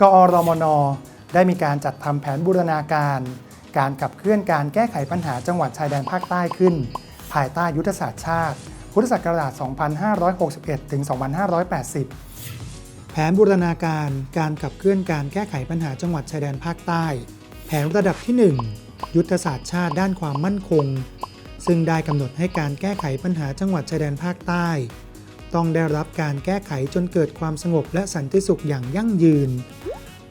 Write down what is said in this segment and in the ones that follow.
กอรมน ได้มีการจัดทำแผนบูรณาการ การขับเคลื่อนการแก้ไขปัญหาจังหวัดชายแดนภาคใต้ขึ้น ภายใต้ยุทธศาสตร์ชาติ พุทธศักราช 2561 ถึง 2580 แผนบูรณาการการขับเคลื่อนการแก้ไขปัญหาจังหวัดชายแดนภาคใต้ แผนระดับที่ 1 ยุทธศาสตร์ชาติด้านความมั่นคง ซึ่งได้กำหนดให้การแก้ไขปัญหาจังหวัดชายแดนภาคใต้ต้องได้รับการแก้ไขจนเกิดความสงบและสันติสุขอย่างยั่งยืน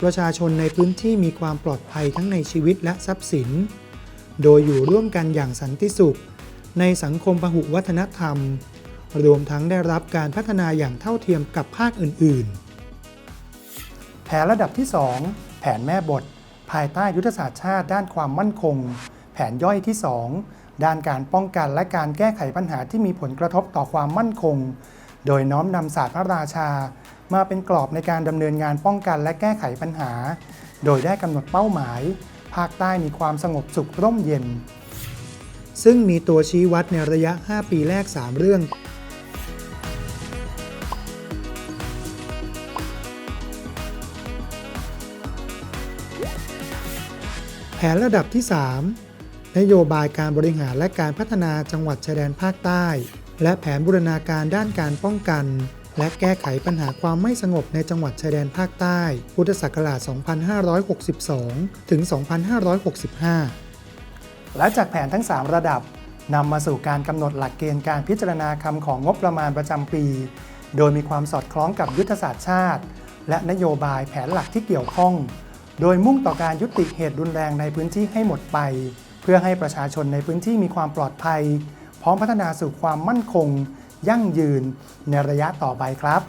ประชาชนในพื้นที่มีความปลอดภัยทั้งในชีวิตและทรัพย์สิน โดยอยู่ร่วมกันอย่างสันติสุข ในสังคมพหุวัฒนธรรม รวมทั้งได้รับการพัฒนาอย่างเท่าเทียมกับภาคอื่น ๆ แผนระดับที่ 2 แผนแม่บท ภายใต้ยุทธศาสตร์ชาติด้านความมั่นคง แผนย่อยที่ 2 ด้านการป้องกันและการแก้ไขปัญหาที่มีผลกระทบต่อความมั่นคง โดยน้อมนำศาสตร์พระราชา มาเป็นกรอบในการดำเนินงานป้องกันและแก้ไขปัญหา โดยได้กำหนดเป้าหมาย ภาคใต้มีความสงบสุขร่มเย็น ซึ่งมีตัวชี้วัดในระยะ 5 ปีแรก 3 เรื่อง แผนระดับที่ 3 นโยบายการบริหารและการพัฒนาจังหวัดชายแดนภาคใต้ และแผนบูรณาการด้านการป้องกัน และแก้ไขปัญหาความไม่สงบในจังหวัดชายแดนภาคใต้ พุทธศักราช 2562 ถึง 2565 และจากแผนทั้ง 3 ระดับนำมาสู่การกำหนดหลักเกณฑ์การพิจารณาคำของงบประมาณประจำปี โดยมีความสอดคล้องกับยุทธศาสตร์ชาติ และนโยบายแผนหลักที่เกี่ยวข้อง โดยมุ่งต่อการยุติเหตุรุนแรงในพื้นที่ให้หมดไป เพื่อให้ประชาชนในพื้นที่มีความปลอดภัย พร้อมพัฒนาสู่ความมั่นคง ยั่งยืน ในระยะต่อไปครับ